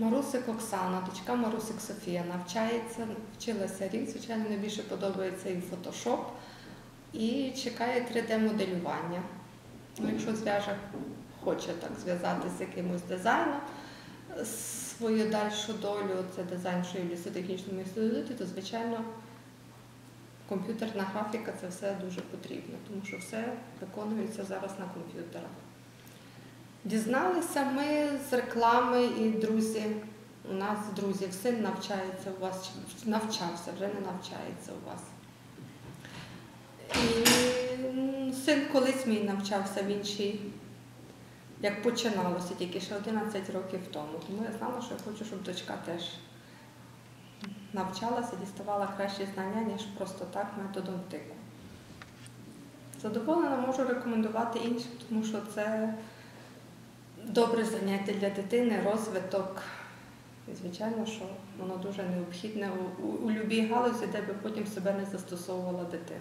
Марусик Оксана, дочка Марусик Софія, навчається, вчилася рік, звичайно, найбільше подобається і фотошоп, і чекає 3D-моделювання. Ну, якщо зв'яже, хоче так зв'язати з якимось дизайном свою дальшу долю, це дизайн, що є в лісотехнічному інституті, то звичайно комп'ютерна графіка це все дуже потрібно, тому що все виконується зараз на комп'ютерах. Дізналися ми з реклами і друзі. У нас друзів син навчається у вас, навчався, вже не навчається у вас. І син колись мій навчався в іншій, як починалося, тільки ще 11 років тому. Тому я знала, що я хочу, щоб дочка теж навчалася, діставала кращі знання, ніж просто так методом тику. Задоволена можу рекомендувати іншим, тому що це добре заняття для дитини, розвиток. Звичайно, що воно дуже необхідне у, у, у любій галузі, де би потім себе не застосовувала дитина.